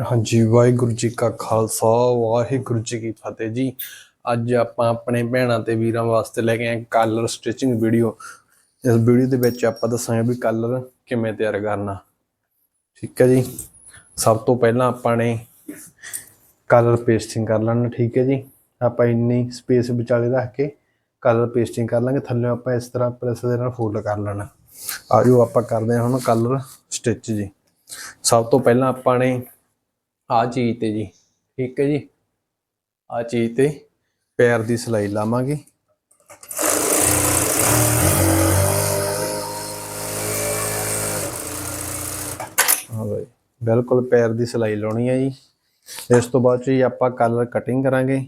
ਹਾਂਜੀ, ਵਾਹਿਗੁਰੂ ਜੀ ਕਾ ਖਾਲਸਾ, ਵਾਹਿਗੁਰੂ ਜੀ ਕੀ ਫਤਿਹ ਜੀ। ਅੱਜ ਆਪਾਂ ਆਪਣੇ ਭੈਣਾਂ ਤੇ ਵੀਰਾਂ ਵਾਸਤੇ ਲੈ ਕੇ ਆਏ ਕਲਰ ਸਟਿਚਿੰਗ ਵੀਡੀਓ ਇਸ ਵੀਡੀਓ ਦੇ ਵਿੱਚ ਆਪਾਂ ਦੱਸਾਂਗੇ ਵੀ ਕਲਰ ਕਿਵੇਂ ਤਿਆਰ ਕਰਨਾ। ਠੀਕ ਹੈ ਜੀ? ਸਭ ਤੋਂ ਪਹਿਲਾਂ ਆਪਾਂ ਨੇ ਕਲਰ ਪੇਸਟਿੰਗ ਕਰ ਲੈਣਾ, ਠੀਕ ਹੈ ਜੀ? ਆਪਾਂ ਇੰਨੀ ਸਪੇਸ ਵਿਚਾਲੇ ਰੱਖ ਕੇ ਕਲਰ ਪੇਸਟਿੰਗ ਕਰ ਲਾਂਗੇ। ਥੱਲੇ ਆਪਾਂ ਇਸ ਤਰ੍ਹਾਂ ਪ੍ਰੈਸ ਦੇ ਨਾਲ ਫੋਲਡ ਕਰ ਲੈਣਾ। ਆਜੋ ਆਪਾਂ ਕਰਦੇ ਹਾਂ ਹੁਣ ਕਲਰ ਸਟਿਚ ਜੀ। ਸਭ ਤੋਂ ਪਹਿਲਾਂ ਆਪਾਂ ਨੇ ਆ ਚੀਜ਼ ਤੇ ਜੀ, ਠੀਕ ਹੈ ਜੀ। ਆ ਚੀਜ਼ ਤੇ ਪੈਰ ਦੀ ਸਿਲਾਈ ਲਾਵਾਂਗੇ। ਹਾਂ ਬਈ ਬਿਲਕੁਲ ਪੈਰ ਦੀ ਸਿਲਾਈ ਲਾਉਣੀ ਹੈ ਜੀ। ਇਸ ਤੋਂ ਬਾਅਦ ਚ ਜੀ ਆਪਾਂ ਕਲਰ ਕਟਿੰਗ ਕਰਾਂਗੇ।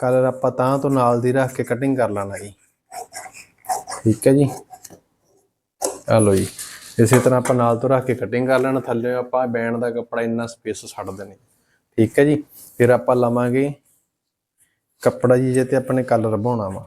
ਕਲਰ ਆਪਾਂ ਤਾਂ ਤੋਂ ਨਾਲ ਦੀ ਰੱਖ ਕੇ ਕਟਿੰਗ ਕਰ ਲੈਣਾ ਜੀ। ਠੀਕ ਹੈ ਜੀ। ਆ ਲਓ ਜੀ। ਇਸੇ ਤਰ੍ਹਾਂ ਆਪਾਂ ਨਾਲ ਤੋਂ ਰੱਖ ਕੇ ਕਟਿੰਗ ਕਰ ਲੈਣਾ, ਥੱਲੇ ਆਪਾਂ ਬੈਂਡ ਦਾ ਕੱਪੜਾ ਇੰਨਾ ਸਪੇਸ ਛੱਡ ਦੇਣੀ ਠੀਕ ਹੈ ਜੀ? ਫਿਰ ਆਪਾਂ ਲਵਾਂਗੇ ਕੱਪੜਾ ਜੀ, ਜੇ ਤੇ ਆਪਾਂ ਨੇ ਕਲਰ ਬਣਾਉਣਾ ਵਾ।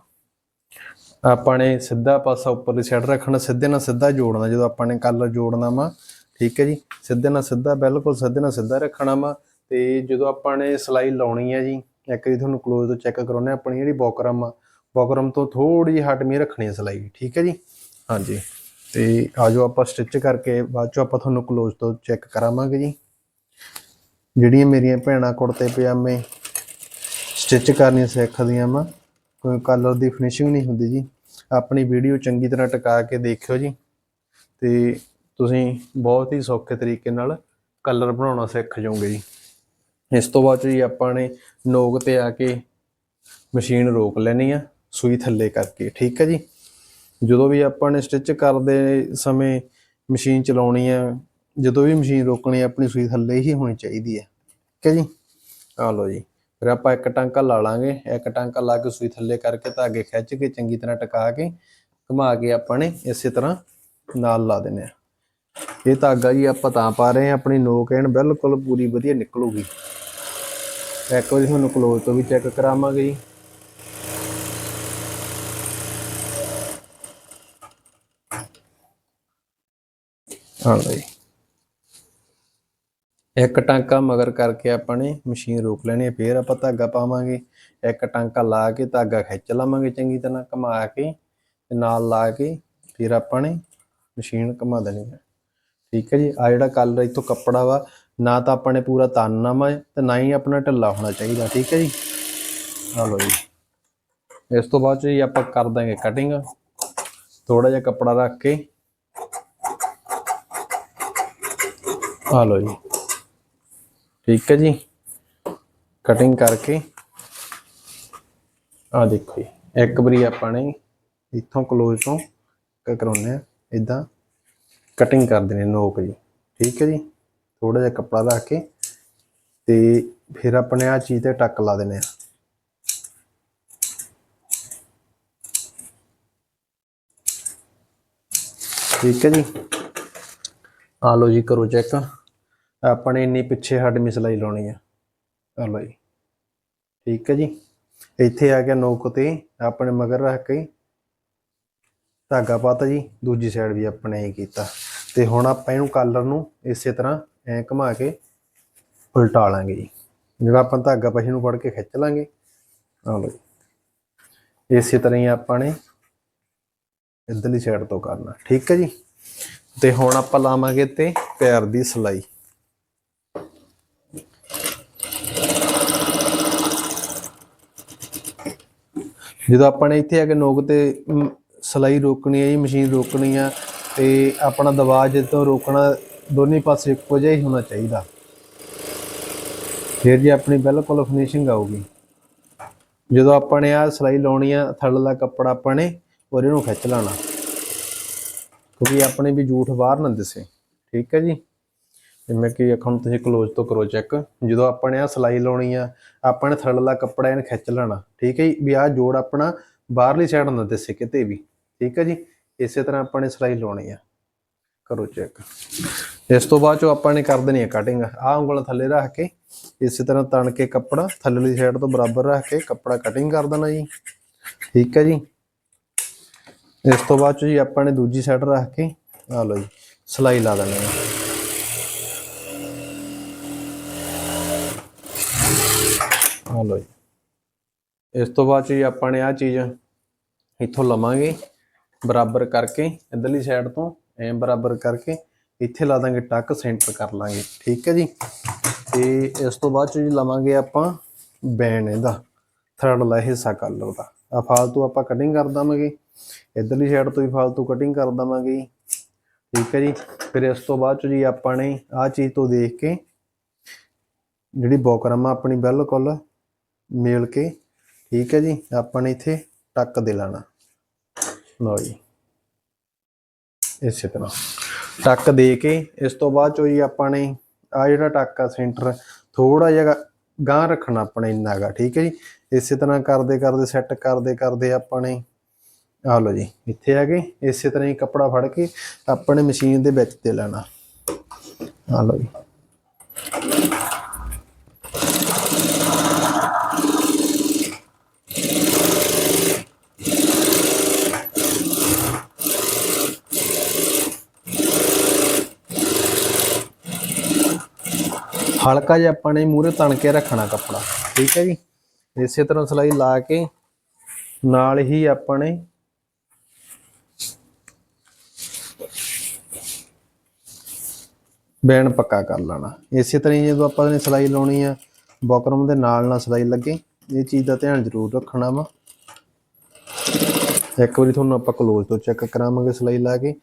ਆਪਾਂ ਨੇ ਸਿੱਧਾ ਪਾਸਾ ਉੱਪਰਲੀ ਸਾਈਡ ਰੱਖਣਾ, ਸਿੱਧੇ ਨਾਲ ਸਿੱਧਾ ਜੋੜਨਾ, ਜਦੋਂ ਆਪਾਂ ਨੇ ਕਲਰ ਜੋੜਨਾ ਵਾ। ਠੀਕ ਹੈ ਜੀ? ਸਿੱਧੇ ਨਾਲ ਸਿੱਧਾ, ਬਿਲਕੁਲ ਸਿੱਧੇ ਨਾਲ ਸਿੱਧਾ ਰੱਖਣਾ ਵਾ। ਤੇ ਜਦੋਂ ਆਪਾਂ ਨੇ ਸਲਾਈ ਲਾਉਣੀ ਹੈ ਜੀ, ਇੱਕ ਵਾਰੀ ਤੁਹਾਨੂੰ ਕਲੋਜ਼ ਤੋਂ ਚੈੱਕ ਕਰਾਉਣੇ ਆਪਣੀ ਜਿਹੜੀ ਬੋਕਰਮ ਆ। ਬੋਕਰਮ ਤੋਂ ਥੋੜੀ ਜਿਹੀ ਹਟਮੀ ਰੱਖਣੀ ਹੈ ਸਲਾਈ। ਠੀਕ ਹੈ ਜੀ? ਹਾਂਜੀ। ਤੇ ਆਜੋ ਆਪਾਂ ਸਟਿਚ ਕਰਕੇ ਬਾਅਦ ਚੋਂ ਆਪਾਂ ਤੁਹਾਨੂੰ ਕਲੋਜ਼ ਤੋਂ ਚੈੱਕ ਕਰਾਵਾਂਗੇ ਜੀ। ਜਿਹੜੀਆਂ ਮੇਰੀਆਂ ਭੈਣਾਂ ਕੁੜਤੇ ਪਜਾਮੇ ਸਟਿਚ ਕਰਨੀਆਂ ਸਿੱਖਦੀਆਂ ਵਾ, ਕੋਈ ਕਲਰ ਦੀ ਫਿਨਿਸ਼ਿੰਗ ਨਹੀਂ ਹੁੰਦੀ ਜੀ। ਆਪਣੀ ਵੀਡੀਓ ਚੰਗੀ ਤਰ੍ਹਾਂ ਟਿਕਾ ਕੇ ਦੇਖਿਓ ਜੀ। ਤੇ ਤੁਸੀਂ ਬਹੁਤ ਹੀ ਸੌਖੇ ਤਰੀਕੇ ਨਾਲ ਕਲਰ ਬਣਾਉਣਾ ਸਿੱਖ ਜਾਓਗੇ ਜੀ। ਇਸ ਤੋਂ ਬਾਅਦ 'ਚ ਜੀ ਆਪਾਂ ਨੇ ਨੋਕ ਤੇ ਆ ਕੇ ਮਸ਼ੀਨ ਰੋਕ ਲੈਣੀ ਆ, ਸੂਈ ਥੱਲੇ ਕਰਕੇ, ਠੀਕ ਹੈ ਜੀ? ਜਦੋਂ ਵੀ ਆਪਾਂ ਨੇ ਸਟਿਚ ਕਰਦੇ ਸਮੇਂ ਮਸ਼ੀਨ ਚਲਾਉਣੀ ਹੈ, ਜਦੋਂ ਵੀ ਮਸ਼ੀਨ ਰੋਕਣੀ ਆ ਆਪਣੀ ਸੂਈ ਥੱਲੇ ਹੀ ਹੋਣੀ ਚਾਹੀਦੀ ਹੈ। ਠੀਕ ਹੈ ਜੀ? ਆ ਲਓ ਜੀ। ਫਿਰ ਆਪਾਂ ਇੱਕ ਟਾਂਕਾ ਲਾ ਲਾਂਗੇ। ਇੱਕ ਟਾਂਕਾ ਲਾ ਕੇ ਸੂਈ ਥੱਲੇ ਕਰਕੇ ਧਾਗੇ ਖਿੱਚ ਕੇ ਚੰਗੀ ਤਰ੍ਹਾਂ ਟਿਕਾ ਕੇ ਘੁਮਾ ਕੇ ਆਪਾਂ ਨੇ ਇਸੇ ਤਰ੍ਹਾਂ ਨਾਲ ਲਾ ਦੇਣੇ ਆ ਇਹ ਧਾਗਾ ਜੀ ਆਪਾਂ ਤਾਂ ਪਾ ਰਹੇ ਆ ਆਪਣੀ ਨੋਕ ਐਨ ਬਿਲਕੁਲ ਪੂਰੀ ਵਧੀਆ ਨਿਕਲੂਗੀ। ਇੱਕ ਵਾਰੀ ਤੁਹਾਨੂੰ ਕਲੋਜ਼ ਤੋਂ ਵੀ ਚੈੱਕ ਕਰਾਵਾਂਗੇ ਜੀ। ਹਾਂ ਲਈ ਇੱਕ ਟਾਂਕਾ ਮਗਰ ਕਰਕੇ ਆਪਾਂ ਨੇ ਮਸ਼ੀਨ ਰੋਕ ਲੈਣੀ ਹੈ, ਫੇਰ ਆਪਾਂ ਧਾਗਾ ਪਾਵਾਂਗੇ। ਇੱਕ ਟਾਂਕਾ ਲਾ ਕੇ ਧਾਗਾ ਖਿੱਚ ਲਵਾਂਗੇ ਚੰਗੀ ਤਰ੍ਹਾਂ ਘੁਮਾ ਕੇ ਤੇ ਨਾਲ ਲਾ ਕੇ ਫਿਰ ਆਪਾਂ ਨੇ ਮਸ਼ੀਨ ਘੁਮਾ ਦੇਣੀ ਹੈ। ਠੀਕ ਹੈ ਜੀ ਆ ਜਿਹੜਾ ਕਲਰ ਇਥੋਂ ਕੱਪੜਾ ਵਾ, ਨਾ ਤਾਂ ਆਪਾਂ ਨੇ ਪੂਰਾ ਤਾਨਣਾ ਵਾ ਤੇ ਨਾ ਹੀ ਆਪਣਾ ਢਿੱਲਾ ਹੋਣਾ ਚਾਹੀਦਾ, ਠੀਕ ਹੈ ਜੀ। ਆ ਲਓ ਜੀ। ਇਸ ਤੋਂ ਬਾਅਦ ਚ ਜੀ ਆਪਾਂ ਕਰ ਦਾਂਗੇ ਕਟਿੰਗ ਥੋੜਾ ਜਿਹਾ ਕੱਪੜਾ ਰੱਖ ਕੇ ਆ ਲਓ ਜੀ। ਠੀਕ ਹੈ ਜੀ। ਕਟਿੰਗ ਕਰਕੇ। ਆ ਦੇਖੋ ਜੀ। ਇੱਕ ਵਾਰੀ ਆਪਾਂ ਨੇ ਇੱਥੋਂ ਕਲੋਜ਼ ਤੋਂ ਕ ਕਰਾਉਨੇ ਆ ਇਦਾਂ ਕਟਿੰਗ ਕਰ ਦੇਣੀ ਨੋਕ ਜੀ। ਠੀਕ ਹੈ ਜੀ। ਥੋੜਾ ਜਿਹਾ ਕੱਪੜਾ ਲਾ ਕੇ ਤੇ ਫਿਰ ਆਪਣੇ ਆ ਚੀਜ਼ ਤੇ ਟੱਕ ਲਾ ਦੇਣੇ ਆ ਠੀਕ ਹੈ ਜੀ। ਆ ਲਓ ਜੀ, ਕਰੋ ਚੈੱਕ ਆਪਾਂ ਨੇ ਇੰਨੀ ਪਿੱਛੇ ਹੱਡ ਮਿਸਲਾਈ ਲਾਉਣੀ ਆ। ਆ ਲਓ ਜੀ। ਠੀਕ ਹੈ ਜੀ। ਇੱਥੇ ਆ ਗਿਆ ਨੋਕ ਤੇ, ਆਪਣੇ ਮਗਰ ਰੱਖ ਕੇ। ਧਾਗਾ ਪਾਤਾ ਜੀ। ਦੂਜੀ ਸਾਈਡ ਵੀ ਆਪਣੇ ਇਹ ਕੀਤਾ। ਤੇ ਹੁਣ ਆਪਾਂ ਇਹਨੂੰ ਕਾਲਰ ਨੂੰ ਇਸੇ ਤਰ੍ਹਾਂ ਐ ਘੁਮਾ ਕੇ ਉਲਟਾ ਲਾਂਗੇ ਜੀ। ਜਿਹੜਾ ਆਪਾਂ ਧਾਗਾ ਪਛੇ ਨੂੰ ਫੜ ਕੇ ਖਿੱਚ ਲਾਂਗੇ ਆ ਲਓ ਜੀ। ਇਸੇ ਤਰ੍ਹਾਂ ਹੀ ਆਪਾਂ ਨੇ ਇਧਰਲੀ ਸਾਈਡ ਤੋਂ ਕਰਨਾ। ਠੀਕ ਹੈ ਜੀ। ਤੇ ਹੁਣ ਆਪਾਂ ਲਾਵਾਂਗੇ ਤੇ ਪੈਰ ਦੀ ਸਲਾਈ। ਜਦੋਂ ਆਪਾਂ ਨੇ ਇੱਥੇ ਆ ਕੇ ਨੋਕ ਤੇ ਮ, ਸਲਾਈ ਰੋਕਣੀ ਹੈ ਜੀ ਮਸ਼ੀਨ ਰੋਕਣੀ ਆ ਤੇ ਆਪਣਾ ਦਬਾਅ ਜਦੋਂ ਰੋਕਣਾ ਦੋਨੇ ਪਾਸੇ ਇੱਕੋ ਜਿਹਾ ਹੀ ਹੋਣਾ ਚਾਹੀਦਾ। ਫਿਰ ਜੀ ਆਪਣੀ ਬਿਲਕੁਲ ਫਿਨਿਸ਼ਿੰਗ ਆਊਗੀ। ਜਦੋਂ ਆਪਾਂ ਨੇ ਆ ਸਲਾਈ ਲਾਉਣੀ ਆ ਥੱਲੜਾ ਕੱਪੜਾ ਆਪਾਂ ਨੇ ਉਹਦੇ ਇਹਨੂੰ ਖਿੱਚ ਲੈਣਾ। ਕਿਉਂਕਿ ਆਪਣੇ ਵੀ ਝੂਠ ਬਾਹਰ ਨਾ ਦਿਸੇ। ਠੀਕ ਹੈ ਜੀ? ਜਿਵੇਂ ਕਿ ਅੱਖਾਂ ਨੂੰ ਤੁਸੀਂ ਕਲੋਜ਼ ਤੋਂ ਕਰੋ ਚੈੱਕ ਜਦੋਂ ਆਪਾਂ ਨੇ ਆ ਸਲਾਈ ਲਾਉਣੀ ਆ, ਆਪਾਂ ਨੇ ਥੱਲੜਾ ਕੱਪੜਾ ਇਹਨੂੰ ਖਿੱਚ ਲੈਣਾ, ਠੀਕ ਹੈ ਜੀ? ਵੀ ਆ ਜੋੜ ਆਪਣਾ ਬਾਹਰਲੀ ਸਾਈਡ ਨਾ ਦਿਸੇ ਕਿਤੇ ਵੀ, ਠੀਕ ਹੈ ਜੀ? ਇਸੇ ਤਰ੍ਹਾਂ ਆਪਾਂ ਨੇ ਸਲਾਈ ਲਾਉਣੀ ਆ। ਕਰੋ ਚੈੱਕ ਇਸ ਤੋਂ ਬਾਅਦ ਚੋਂ ਆਪਾਂ ਨੇ ਕਰ ਦੇਣੀ ਹੈ ਕਟਿੰਗ ਆ ਉਂਗਲ ਥੱਲੇ ਰੱਖ ਕੇ, ਇਸੇ ਤਰ੍ਹਾਂ ਤਣ ਕੇ ਕੱਪੜਾ ਥੱਲੇਲੀ ਸਾਈਡ ਤੋਂ ਬਰਾਬਰ ਰੱਖ ਕੇ ਕੱਪੜਾ ਕਟਿੰਗ ਕਰ ਦੇਣਾ ਜੀ। ਠੀਕ ਹੈ ਜੀ? ਇਸ ਤੋਂ ਬਾਅਦ ਚ ਜੀ ਆਪਾਂ ਨੇ ਦੂਜੀ ਸਾਈਡ ਰੱਖ ਕੇ ਆ ਲਓ ਜੀ, ਸਲਾਈ ਲਾ ਦੇਣੀ ਹੈ ਆ ਲਓ ਜੀ ਇਸ ਤੋਂ ਬਾਅਦ 'ਚ ਜੀ ਆਪਾਂ ਨੇ ਆ ਚੀਜ਼ ਇੱਥੋਂ ਲਵਾਂਗੇ, ਬਰਾਬਰ ਕਰਕੇ, ਇਧਰਲੀ ਸਾਈਡ ਤੋਂ ਐ ਬਰਾਬਰ ਕਰਕੇ ਇੱਥੇ ਲਾ ਦਾਂਗੇ ਟੱਕ ਸੈਂਟਰ ਕਰ ਲਾਂਗੇ, ਠੀਕ ਹੈ ਜੀ? ਤੇ ਇਸ ਤੋਂ ਬਾਅਦ 'ਚ ਜੀ ਲਵਾਂਗੇ ਆਪਾਂ ਬੈਨ ਇਹਦਾ ਥਰਡ ਲਾ ਹਿੱਸਾ ਕਰ ਲਓ ਦਾ। ਆ ਫਾਲਤੂ ਆਪਾਂ ਕਟਿੰਗ ਕਰ ਦਵਾਂਗੇ, ਇਧਰਲੀ ਸਾਈਡ ਤੋਂ ਵੀ ਫਾਲਤੂ ਕਟਿੰਗ ਕਰ ਦਵਾਂਗੇ ਜੀ, ਠੀਕ ਹੈ ਜੀ? ਫਿਰ ਇਸ ਤੋਂ ਬਾਅਦ 'ਚ ਜੀ ਆਪਾਂ ਨੇ ਆ ਚੀਜ਼ ਤੋਂ ਦੇਖ ਕੇ ਜਿਹੜੀ ਬੋਕਰਮ ਆ ਆਪਣੀ ਬਿਲਕੁਲ ਮਿਲ ਕੇ, ਠੀਕ ਹੈ ਜੀ, ਆਪਾਂ ਨੇ ਇੱਥੇ ਟੱਕ ਦੇ ਲੈਣਾ। ਲਓ ਜੀ। ਇਸੇ ਤਰ੍ਹਾਂ। ਟੱਕ ਦੇ ਕੇ, ਇਸ ਤੋਂ ਬਾਅਦ ਚੋ ਜੀ ਆਪਾਂ ਨੇ ਆ ਜਿਹੜਾ ਟੱਕ ਆ, ਸੈਂਟਰ ਥੋੜਾ ਜਿਹਾ ਗਾਂ ਰੱਖਣਾ ਆਪਣੇ ਇੰਨਾ ਗਾ, ਠੀਕ ਹੈ ਜੀ। ਇਸੇ ਤਰ੍ਹਾਂ ਕਰਦੇ ਕਰਦੇ ਸੈੱਟ ਕਰਦੇ ਕਰਦੇ ਆਪਾਂ ਨੇ ਆ ਲਓ ਜੀ, ਇੱਥੇ ਆ ਗਏ। ਇਸੇ ਤਰ੍ਹਾਂ ਹੀ ਕੱਪੜਾ ਫੜ ਕੇ ਆਪਣੇ ਮਸ਼ੀਨ ਦੇ ਵਿੱਚ ਦੇ ਲੈਣਾ। ਆ ਲਓ ਜੀ। ਹਲਕਾ ਜਿਹਾ ਆਪਾਂ ਨੇ ਮੂਰੇ ਤਣ ਕੇ ਰੱਖਣਾ ਕੱਪੜਾ, ਠੀਕ ਹੈ ਜੀ? ਇਸੇ ਤਰ੍ਹਾਂ ਸਲਾਈ ਲਾ ਕੇ ਨਾਲ ਹੀ ਆਪਾਂ ਨੇ ਬੈਣ ਪੱਕਾ ਕਰ ਲੈਣਾ। ਇਸੇ ਤਰ੍ਹਾਂ ਹੀ ਜਦੋਂ ਆਪਾਂ ਨੇ ਸਲਾਈ ਲਾਉਣੀ ਆ, ਬੋਕਰਮ ਦੇ ਨਾਲ ਨਾਲ ਸਲਾਈ ਲੱਗੇ, ਇਹ ਚੀਜ਼ ਦਾ ਧਿਆਨ ਜ਼ਰੂਰ ਰੱਖਣਾ ਵਾ। ਇੱਕ ਵਾਰੀ ਤੁਹਾਨੂੰ ਆਪਾਂ ਕਲੋਜ਼ ਤੋਂ ਚੈੱਕ ਕਰਾਵਾਂਗੇ ਸਲਾਈ ਲਾ ਕੇ।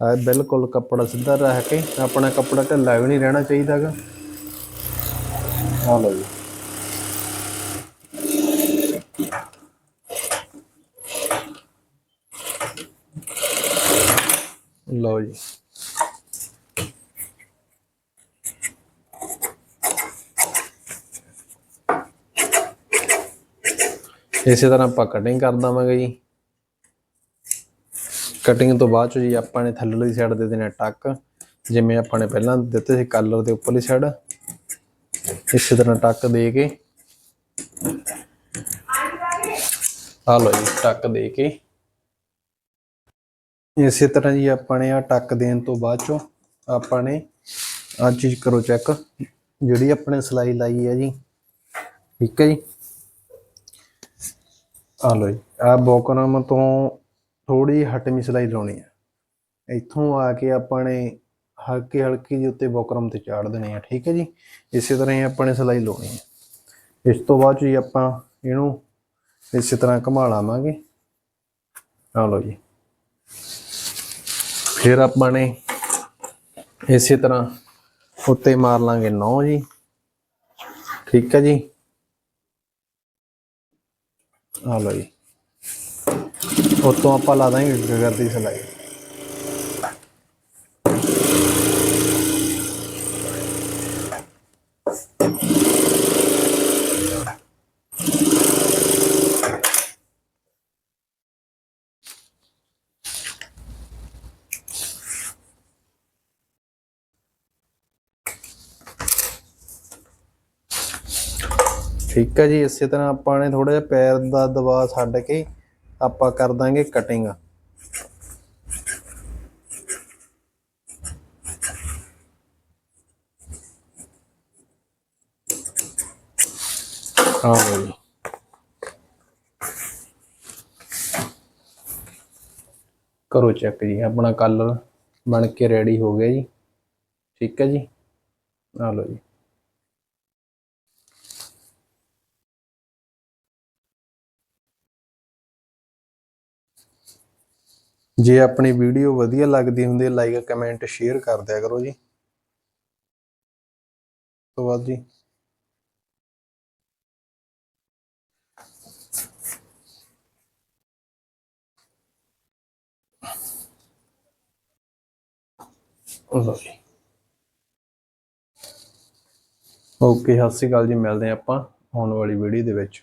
ਆ ਬਿਲਕੁਲ ਕੱਪੜਾ ਸਿੱਧਾ ਰੱਖ ਕੇ, ਆਪਣਾ ਕੱਪੜਾ ਢਿੱਲਾ ਵੀ ਨਹੀਂ ਰਹਿਣਾ ਚਾਹੀਦਾਗਾ ਆ ਲਓ ਜੀ। ਲਓ ਜੀ। ਇਸੇ ਤਰ੍ਹਾਂ ਆਪਾਂ ਕਟਿੰਗ ਕਰ ਦਵਾਂਗੇ ਜੀ। ਕਟਿੰਗ ਤੋਂ ਬਾਅਦ ਚ ਜੀ ਆਪਾਂ ਨੇ ਥੱਲੇਲੀ ਸਾਈਡ ਦੇ ਦੇਣਾ ਟੱਕ। ਜਿਵੇਂ ਆਪਾਂ ਨੇ ਪਹਿਲਾਂ ਦਿੱਤੇ ਸੀ ਕਲਰ ਦੇ ਉੱਪਰਲੀ ਸਾਈਡ ਇਸੇ ਤਰ੍ਹਾਂ ਟੱਕ ਦੇ ਕੇ। ਆ ਲਓ ਜੀ, ਟੱਕ ਦੇ ਕੇ। ਇਸੇ ਤਰ੍ਹਾਂ ਜੀ ਆਪਾਂ ਨੇ ਆ ਟੱਕ ਦੇਣ ਤੋਂ ਬਾਅਦ ਚੋਂ ਆਪਾਂ ਨੇ ਆ ਚੀਜ਼ ਕਰੋ ਚੈੱਕ ਜਿਹੜੀ ਆਪਣੇ ਸਲਾਈ ਲਾਈ ਹੈ ਜੀ। ਠੀਕ ਹੈ ਜੀ। ਆ ਲਓ ਜੀ ਆ ਬੋਕਰਮ ਤੋਂ ਥੋੜੀ ਹਟਵੀਂ ਸਲਾਈ ਲਾਉਣੀ ਹੈ। ਇੱਥੋਂ ਆ ਕੇ ਆਪਾਂ ਨੇ ਹਲਕੀ ਹਲਕੀ ਦੇ ਉੱਤੇ ਬੋਕਰਮ ਤੇ ਚਾੜ ਦੇਣੇ ਆ, ਠੀਕ ਹੈ ਜੀ? ਇਸੇ ਤਰ੍ਹਾਂ ਹੀ ਆਪਾਂ ਨੇ ਸਲਾਈ ਲਾਉਣੀ ਹੈ ਇਸ ਤੋਂ ਬਾਅਦ ਜੀ ਆਪਾਂ ਇਹਨੂੰ ਇਸੇ ਤਰ੍ਹਾਂ ਘੁਮਾ ਲਾਵਾਂਗੇ। ਆ ਲਓ ਜੀ। ਫਿਰ ਆਪਾਂ ਨੇ ਇਸੇ ਤਰ੍ਹਾਂ ਉੱਤੇ ਮਾਰ ਲਾਂਗੇ 9 ਜੀ। ਠੀਕ ਹੈ ਜੀ? ਆ ਲਓ ਜੀ। ਉਤੋਂ ਆਪਾਂ ਲਾ ਦਾਂਗੇ ਗਗਰ ਦੀ ਸਲਾਈ। ਠੀਕ ਹੈ ਜੀ, ਇਸੇ ਤਰ੍ਹਾਂ ਆਪਾਂ ਨੇ ਥੋੜਾ ਜਿਹਾ ਪੈਰ ਦਾ ਦਬਾਅ ਛੱਡ ਕੇ ਆਪਾਂ ਕਰ ਦਾਂਗੇ ਕਟਿੰਗ ਹਾਂ ਜੀ ਕਰੋ ਚੈੱਕ ਜੀ, ਆਪਣਾ ਕਲਰ ਬਣ ਕੇ ਰੈਡੀ ਹੋ ਗਿਆ ਜੀ। ਠੀਕ ਹੈ ਜੀ? ਆ ਲਓ ਜੀ। ਜੇ ਆਪਣੀ ਵੀਡੀਓ ਵਧੀਆ ਲੱਗਦੀ ਹੁੰਦੀ ਹੈ ਲਾਈਕ ਕਮੈਂਟ ਸ਼ੇਅਰ ਕਰ ਦਿਆ ਕਰੋ ਜੀ। ਤੋਂ ਬਾਅਦ ਜੀ। ਜੀ। ਓਕੇ ਸਤਿ ਸ਼੍ਰੀ ਅਕਾਲ ਜੀ, ਮਿਲਦੇ ਹਾਂ ਆਪਾਂ ਆਉਣ ਵਾਲੀ ਵੀਡੀਓ ਦੇ ਵਿੱਚ।